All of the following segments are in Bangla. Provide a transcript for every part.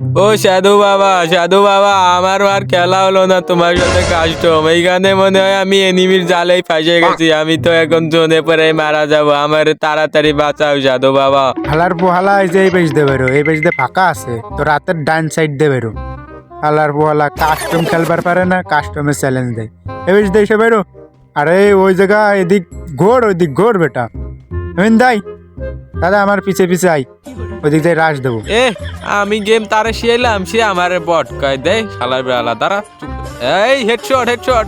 ও সাধু বাবা সাধু বাবা, আমার আর খেলা হলো না তোমার সাথে কাস্টম এইখানে মনে হয় আমি এনিমির জালেই ফাঁসে গেছি, আমি তো এখন জোনে পরে মারা যাব। আমার তাড়াতাড়ি বাঁচাও সাধু বাবা। হালার পোহালা এই যে এই পেজ দিয়ে বেরো, এই পেজ দিয়ে ফাঁকা আছে তো রাতের ডান সাইড দিয়ে বেরো। হালার পোহালা কাস্টম খেলবার পারে না কাস্টমের চ্যালেঞ্জ দেয়। এই পেজ দিয়ে এসে বেরো। আরে ওই জায়গা, এদিক ঘোর, ওইদিক ঘোর বেটা। দাই, দাদা আমার পিছে পিছে আই ওইদিক দিয়ে রাশ দেবো এ, আমি গেম তারে শিয়াইলাম, সে আমারে বট কয় দেয়, শালার বেলা চুপ। এই হেডশট হেডশট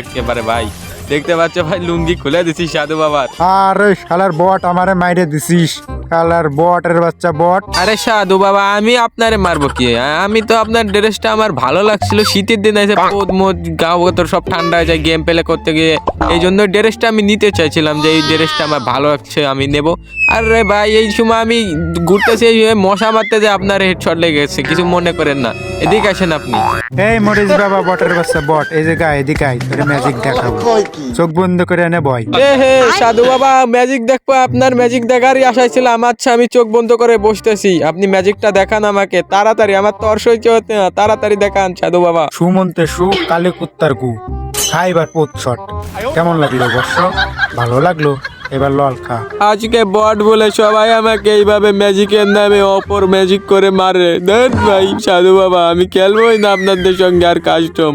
একেবারে ভাই দেখতে পাচ্ছ ভাই লুঙ্গি খুলে দিছি সাধু বাবার। আরে শালার বট আমারে মাইরে দিছিস। শালার বটের বাচ্চা বট। আরে সাধু বাবা আমি আপনারে মারবো কি? আমি তো আপনার ড্রেসটা আমার ভালো লাগছিল শীতের দিন এসে পোদ মোদ গাও তোর সব ঠান্ডা হয়ে যায় গেম প্লে করতে গিয়ে। এই জন্য ড্রেসটা আমি নিতে চাইছিলাম যে এই ড্রেসটা আমার ভালো লাগছে আমি নেব। আরে ভাই এই সময় আমি ঘুরতেছি এই মশা মারতে যে আপনার হেডশট লেগেছে কিছু মনে করেন না। এদিকে আসেন আপনি। এই মরিস বাবা বটের বাচ্চা বট এই যে জায়গা এদিকে আই তোরে ম্যাজিক দেখাবো। চোখ বন্ধ করে এনে বয়। এ হে সাধু বাবা ম্যাজিক দেখব আপনার ম্যাজিক দেখারই আশায় ছিল আমার আমি চোখ বন্ধ করে বসতেছি। আপনি ম্যাজিকটা দেখান আমাকে। তাড়াতাড়ি আমার তর সহ্য হতে না। তাড়াতাড়ি দেখান সাধু বাবা। সুমন্তে সু কালে কুত্তার কু খাইবার পোত শট। কেমন লাগল বর্ষ? ভালো লাগল? এবার লল খা। আজকে বট বলে সবাই আমাকে এইভাবে ম্যাজিকের নামে অপর ম্যাজিক করে মারে। দেখ ভাই সাধু বাবা আমি খেলবোই না আপনাদের সঙ্গে আর কাস্টম